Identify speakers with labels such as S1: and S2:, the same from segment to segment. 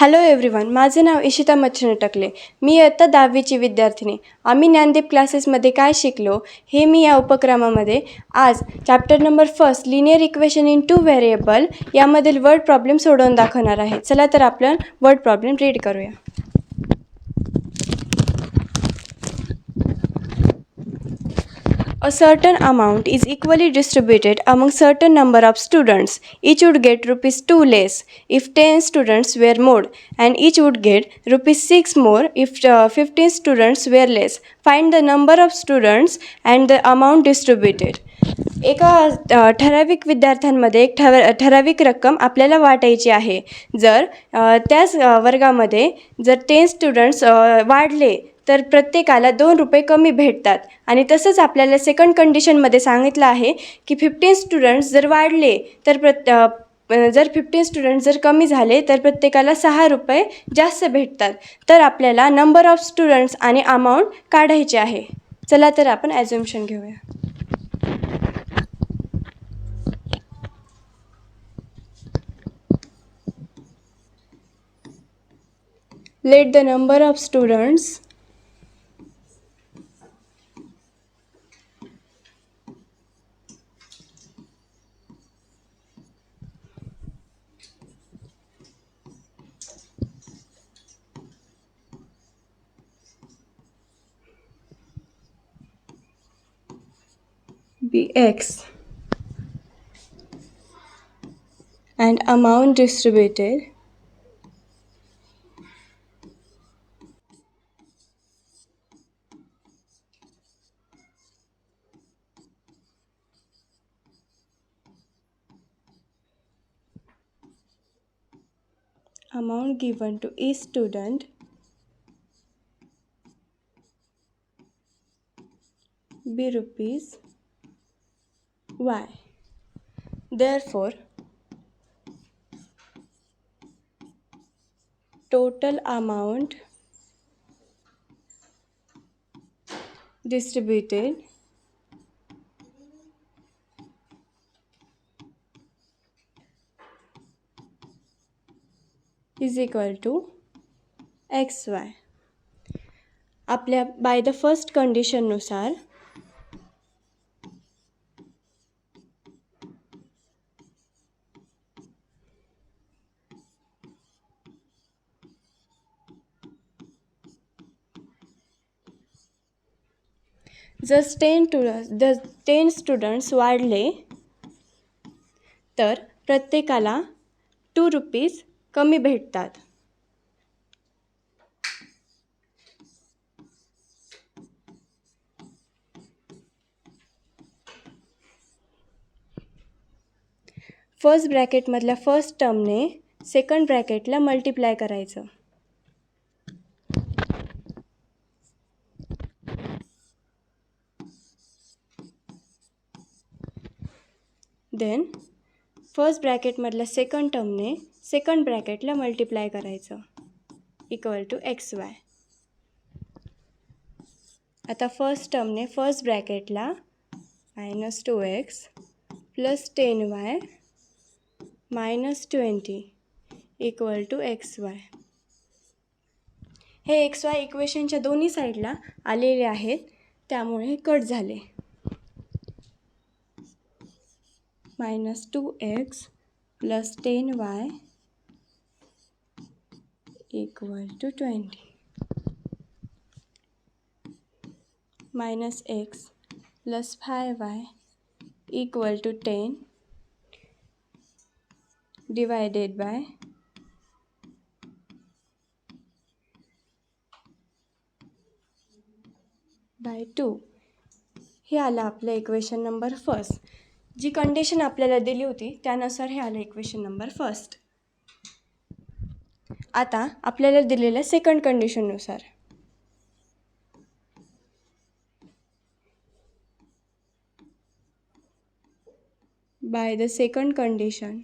S1: Hello everyone माझे नाव इशिता मच्छिने टकले. मी इयत्ता दहावीची विद्यार्थिनी. आम्ही ज्ञानदीप क्लासेसमध्ये काय शिकलो हे मी या उपक्रमामध्ये. आज chapter number first linear equation in two variable यामधील वर्ड प्रॉब्लेम सोडवून दाखवणार आहे. चला तर आपण वर्ड प्रॉब्लेम रीड करूया. A certain amount is equally distributed among certain number of students. Each would get rupees 2 less if 10 students were more and each would get rupees 6 more if uh, 15 students were less. Find the number of students and the amount distributed. एका अ, ठराविक विद्यार्थ्यांमध्ये एक ठर ठराविक रक्कम आपल्याला वाटायची आहे जर अ, त्याच अ, वर्गामध्ये जर टेन स्टुडंट्स वाढले तर प्रत्येकाला दोन रुपये कमी भेटतात. आणि तसंच आपल्याला सेकंड कंडिशनमध्ये सांगितलं आहे की फिफ्टीन स्टुडंट्स जर वाढले तर प्रत जर फिफ्टीन स्टुडंट्स जर कमी झाले तर प्रत्येकाला सहा रुपये जास्त भेटतात. तर आपल्याला नंबर ऑफ स्टुडंट्स आणि अमाऊंट काढायचे आहे. चला तर आपण ॲझम्शन घेऊया. Let the number of students be x. And amount distributed. Amount given to each student. Be rupees y therefore total amount distributed is equal to X Y आपल्या by the first कंडिशननुसार जर ten to the ten students वाढले तर प्रत्येकाला two rupees कमी भेटतात. First ब्रॅकेटमधल्या first टर्मने second ब्रॅकेटला मल्टिप्लाय करायचं. देन फर्स्ट ब्रॅकेटमधल्या सेकंड टर्मने सेकंड ब्रॅकेटला मल्टिप्लाय करायचं. इक्वल टू एक्स वाय आता फर्स्ट टर्मने first ब्रॅकेटला minus two x plus ten y minus twenty equal to x y हे एक्स वाय इक्वेशनच्या दोन्ही साईडला आलेले आहेत. त्यामुळे हे कट झाले. Minus two x plus ten y equal to twenty minus x plus five y equal to ten divided by by two हे आलं आपलं इक्वेशन नंबर फर्स्ट जी कंडिशन आपल्याला दिली होती त्यानुसार हे आलं इक्वेशन नंबर फर्स्ट आता आपल्याला दिलेल्या सेकंड कंडिशननुसार बाय द सेकंड कंडिशन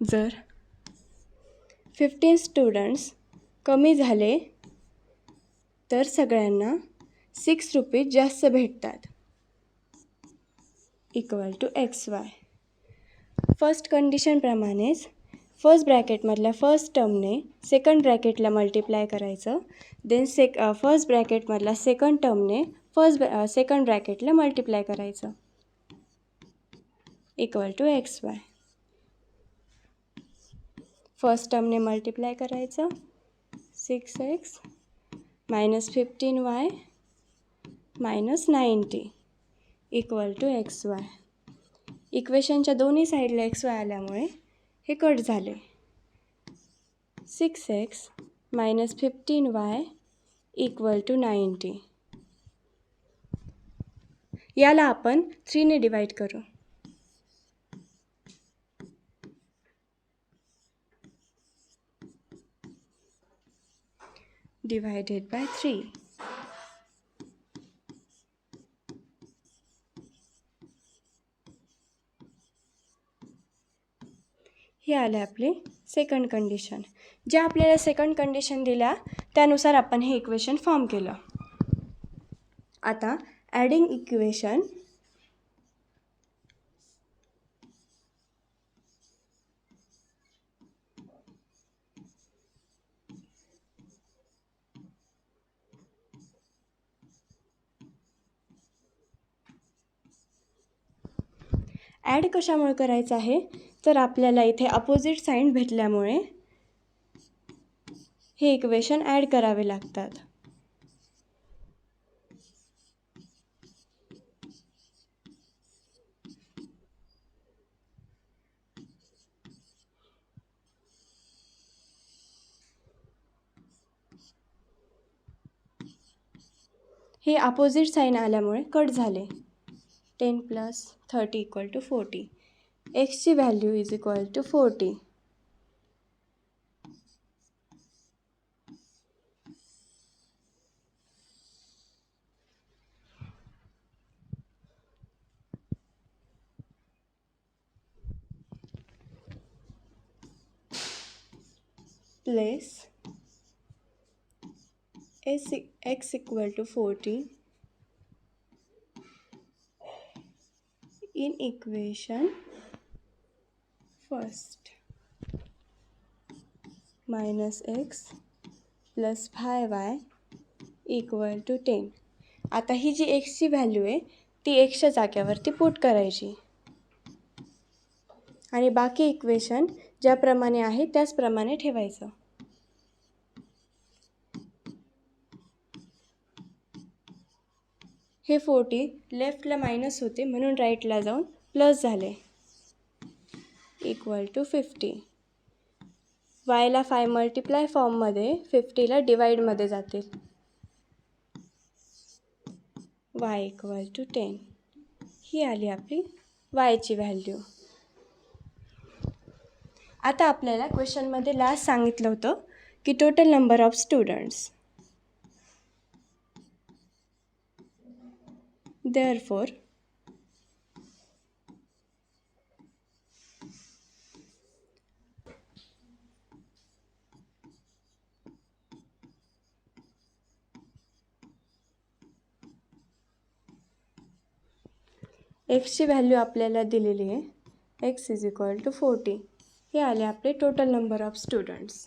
S1: जर फिफ्टीन स्टुडंट्स कमी झाले तर सगळ्यांना सिक्स रुपीज जास्त भेटतात. Equal to x y first कंडिशनप्रमाणेच first ब्रॅकेटमधल्या फर्स्ट टर्मने सेकंड ब्रॅकेटला मल्टिप्लाय करायचं. देन सेक फर्स्ट ब्रॅकेटमधल्या सेकंड टर्मने फर्स्ट सेकंड ब्रॅकेटला मल्टिप्लाय करायचं. Equal to x y first टर्मने multiply करायचं. Six x minus fifteen y minus ninety equal to x y इक्वेशनच्या दोन्ही साईडला एक्स वाय आल्यामुळे हे कट झाले. Six X minus fifteen Y equal to ninety याला आपण थ्रीने डिवाईड करू. Divided by 3. हे आले आपले सेकंड कंडिशन ज्या आपल्याला सेकंड कंडिशन दिल्या त्यानुसार आपण हे इक्वेशन फॉर्म केलं आता ॲडिंग इक्वेशन ॲड कशामुळे करायचं आहे? तर आपल्याला इथे अपोजिट साईन भेटल्यामुळे हे इक्वेशन ॲड करावे लागतात. हे अपोजिट साईन आल्यामुळे कट झाले. ten plus thirty equal to forty एक्सची value is equal to forty places X equal to forty In equation. First minus x plus five y equal to ten आता ही जी एक्सची value आहे ती एक्सच्या जाग्यावरती put करायची. आणि बाकी इक्वेशन ज्याप्रमाणे आहे त्याचप्रमाणे ठेवायचं. हे फोर्टी लेफ्टला मायनस होते म्हणून राईटला जाऊन प्लस झाले. इक्वल टू फिफ्टी वायला फाय मल्टिप्लाय फॉर्ममध्ये फिफ्टीला डिवाईडमध्ये जातील वाय इक्वल टू टेन ही आली आपली वायची व्हॅल्यू आता आपल्याला क्वेश्चनमध्ये लास्ट सांगितलं होतं की total number of students Therefore, एक्सची व्हॅल्यू आपल्याला दिलेली आहे. X is equal to forty हे आले आपले total number of students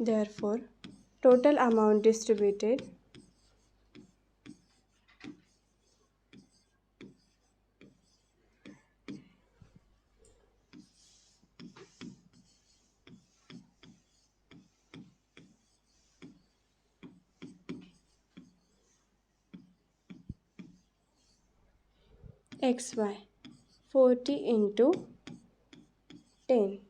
S1: therefore total amount distributed. Xy 40 into 10